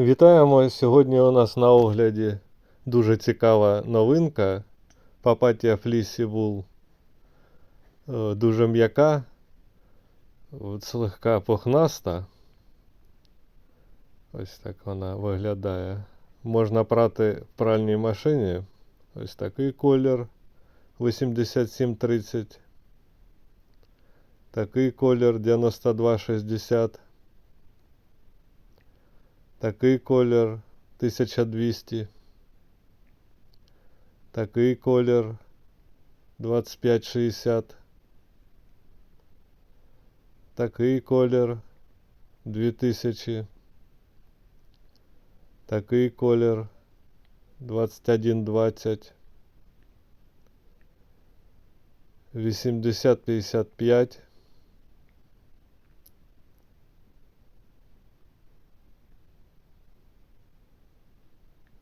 Вітаємо! Сьогодні у нас на огляді дуже цікава новинка. Папатія Флісі Вул. Е, Дуже м'яка, слегка пухнаста. Ось так вона виглядає. Можна прати в пральній машині. Ось такий колір 8730. Такий колір 9260. Такий колір 1200. Такий колір 2560. Такий колір 2000. Такий колір 2120. 8055.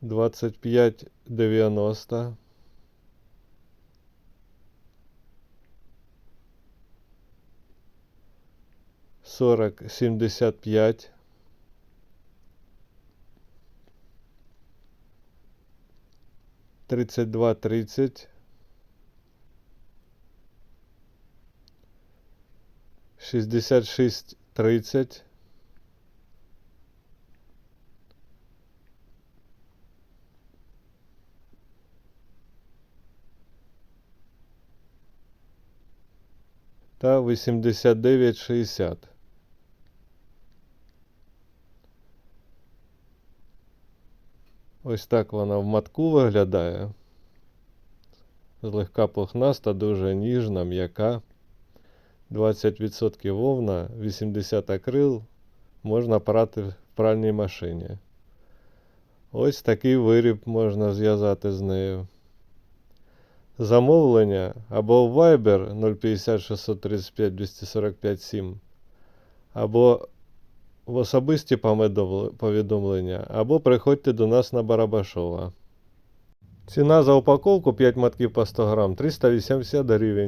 25 90 40 75 32 30 66 30 та 89,60. Ось так вона в матку виглядає. Злегка пухнаста, дуже ніжна, м'яка. 20% вовна, 80 акрил. Можна прати в пральній машині. Ось такий виріб можна зв'язати з нею. Замовлення або в Viber 050 635 245 7, або в особисті повідомлення, або приходьте до нас на Барабашова. Ціна за упаковку 5 матків по 100 грам 380 гривень.